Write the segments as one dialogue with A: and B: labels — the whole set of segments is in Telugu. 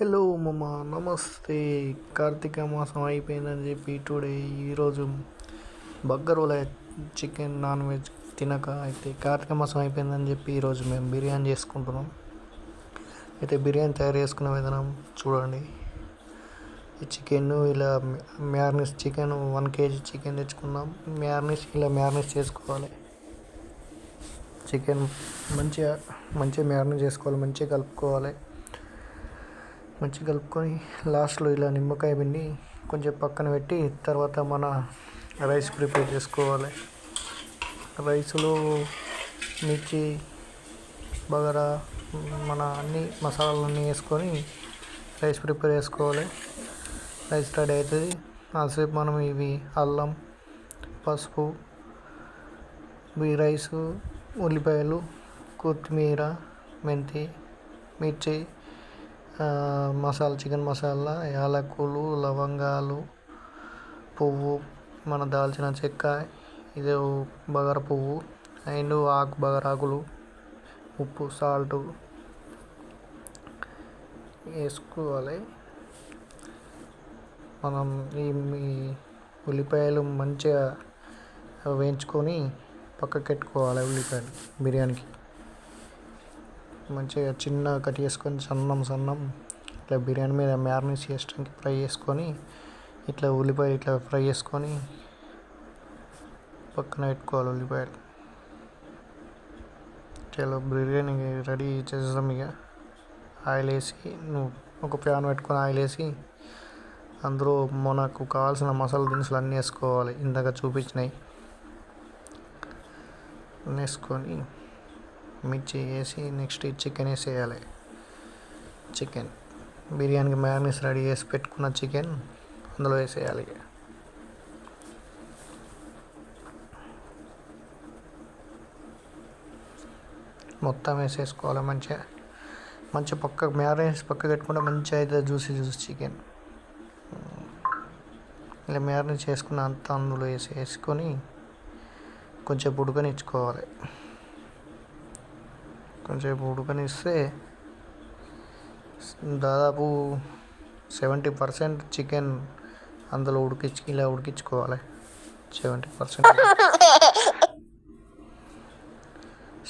A: హలో మమ్మ నమస్తే. కార్తీక మాసం అయిపోయిందని చెప్పి టుడే ఈరోజు బగ్గరోల చికెన్ నాన్ వెజ్ తినక అయితే కార్తీక మాసం అయిపోయిందని చెప్పి ఈరోజు మేము బిర్యానీ చేసుకుంటున్నాం. అయితే బిర్యానీ తయారు చేసుకునే విధానం చూడండి. ఈ చికెన్ ఇలా marinate chicken one KG chicken తెచ్చుకున్నాం. మ్యారినేస్ ఇలా మ్యారినేస్ చేసుకోవాలి. చికెన్ మంచిగా మంచిగా మ్యారినేట్ చేసుకోవాలి మంచిగా కలుపుకోవాలి. మంచిగా కలుపుకొని లాస్ట్లో ఇలా నిమ్మకాయ పిండి కొంచెం పక్కన పెట్టి తర్వాత మన రైస్ ప్రిపేర్ చేసుకోవాలి. రైస్లో మిర్చి బగారా మన అన్ని మసాలాలన్నీ వేసుకొని రైస్ ప్రిపేర్ చేసుకోవాలి. రైస్ రెడీ అవుతుంది. కాసేపు మనం ఇవి అల్లం పసుపు ఈ రైసు ఉల్లిపాయలు కొత్తిమీర మెంతి మిర్చి మసాలా చికెన్ మసాలా యాలకులు లవంగాలు పువ్వు మన దాల్చిన చెక్క ఇది బగార పువ్వు అండ్ ఆకు బగారాకులు ఉప్పు సాల్ట్ వేసుకోవాలి. మనం ఈ ఉల్లిపాయలు మంచిగా వేయించుకొని పక్కకి పెట్టుకోవాలి ఉల్లిపాయలు బిర్యానీకి. మంచిగా చిన్న కట్ చేసుకొని సన్నం సన్నం ఇట్లా బిర్యానీ మీద మ్యారినేట్ చేయడానికి ఫ్రై చేసుకొని ఇట్లా ఉల్లిపాయ ఇట్లా ఫ్రై చేసుకొని పక్కన పెట్టుకోవాలి ఉల్లిపాయలు. చలో బిర్యానీ రెడీ చేసేద్దాం ఇక. ఆయిల్ వేసి నువ్వు ఒక ప్యాన్ పెట్టుకొని ఆయిల్ వేసి అందులో మనకు కావాల్సిన మసాలా దినుసులు అన్నీ వేసుకోవాలి. ఇందాక చూపించినాయి వేసుకొని మిర్చి వేసి నెక్స్ట్ చికెన్ వేసేయాలి. చికెన్ బిర్యానీకి మ్యారినేస్ రెడీ చేసి పెట్టుకున్న చికెన్ అందులో వేసేయాలి మొత్తం వేసేసుకోవాలి మంచిగా. మంచిగా పక్క మ్యారినేస్ పక్క పెట్టుకుంటే మంచిగా అయితే జ్యూసీ జ్యూస్ చికెన్ ఇలా మ్యారినేట్ చేసుకున్న అంత అందులో వేసి వేసుకొని కొంచెం ఉడకనిచ్చుకోవాలి. కొంచెం ఉడకనిస్తే దాదాపు సెవెంటీ పర్సెంట్ చికెన్ అందులో ఉడికించి ఇలా ఉడికించుకోవాలి. Seventy percent.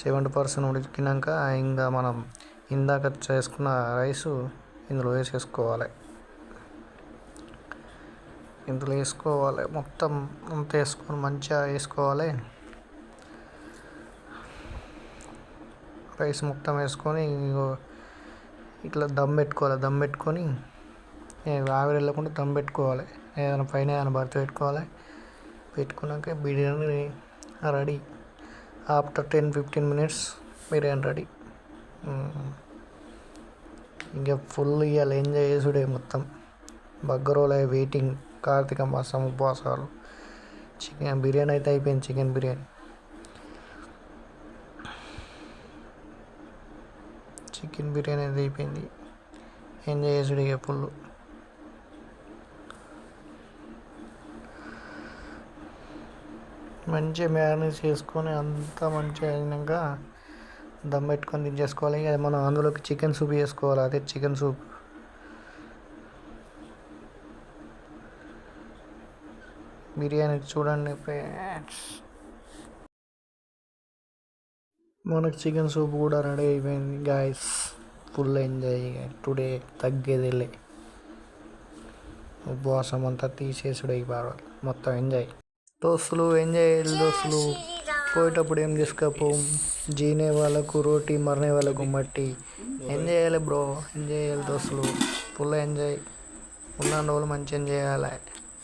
A: సెవెంటీ పర్సెంట్ ఉడికినాక ఇంకా మనం ఇందాక చేసుకున్న రైస్ ఇందులో వేసేసుకోవాలి. ఇందులో వేసుకోవాలి. మొత్తం అంత వేసుకొని మంచిగా వేసుకోవాలి. రైస్ మొత్తం వేసుకొని ఇట్లా దమ్ పెట్టుకోవాలి దమ్ పెట్టుకొని ఆవిరి వెళ్ళకుండా దమ్ పెట్టుకోవాలి. ఏదైనా పైన ఏదైనా భర్త పెట్టుకోవాలి. పెట్టుకున్నాక biryani ready. After ten fifteen minutes biryani ready. ఇంకా ఫుల్ ఇవాళ ఎంజాయ్ చేసుడే మొత్తం. బగ్గరోలే వెయిటింగ్ కార్తీక మాసం ఉపవాసాలు. చికెన్ బిర్యానీ అయితే అయిపోయింది చికెన్ బిర్యానీ. చికెన్ బిర్యానీ అయితే అయిపోయింది. ఎంజాయ్ చేసుడు ఇక ఫుల్ మంచిగా మ్యారినేట్ చేసుకొని అంతా మంచిగా అయినాక దమ్ పెట్టుకొని దించేసుకోవాలి. అది మనం అందులోకి చికెన్ సూప్ చేసుకోవాలి. అదే చికెన్ సూప్. బిర్యానీ చూడండి ఫ్రెండ్స్. మనకు చికెన్ సూప్ కూడా రెడీ అయిపోయింది గాయస్ ఫుల్ ఎంజాయ్ టుడే తగ్గేదిలే. ఉపవాసం అంతా తీసేసుడు పర్వాలి మొత్తం ఎంజాయ్ దోస్తులు ఎంజాయ్ దోస్తులు. పోయేటప్పుడు ఏం తీసుకపో? జీనే వాళ్ళకు రోటీ మరనే వాళ్ళకు మట్టి. ఎంజాయ్ చేయాలి బ్రో ఎంజాయ్ చేయాలి దోస్తులు. ఫుల్ ఎంజాయ్ ఉన్న రోజులు మంచి ఎంజాయ్ చేయాలి.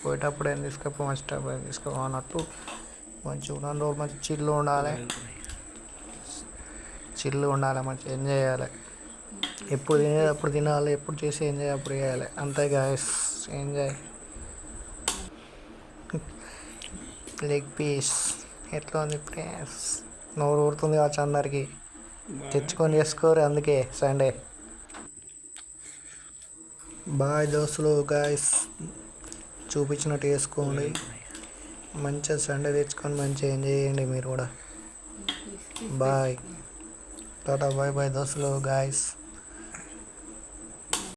A: పోయేటప్పుడు ఏం తీసుకపో? మంచి ఏం తీసుకో అన్నట్టు మంచిగా ఉన్న రోజులు మంచి చిల్లు ఉండాలి. చిల్లు ఉండాలి మంచిగా ఎంజాయ్ చేయాలి. ఎప్పుడు తినేది అప్పుడు తినాలి ఎప్పుడు చేసి ఎంజాయ్ అప్పుడు చేయాలి. అంతే గాయస్ ఎంజాయ్ లెగ్ పీస్ ఎట్లా ఉంది ప్రేస్ నోరు ఊరుతుంది కావచ్చు అందరికి. తెచ్చుకొని చేసుకోరు అందుకే సండే బాయ్ దోస్తులు గాయస్ చూపించినట్టు వేసుకోండి మంచిగా సండే తెచ్చుకొని మంచిగా ఎంజాయ్ చేయండి మీరు కూడా. బాయ్ టాటా బాయ్ బాయ్ దోస్తులు గాయస్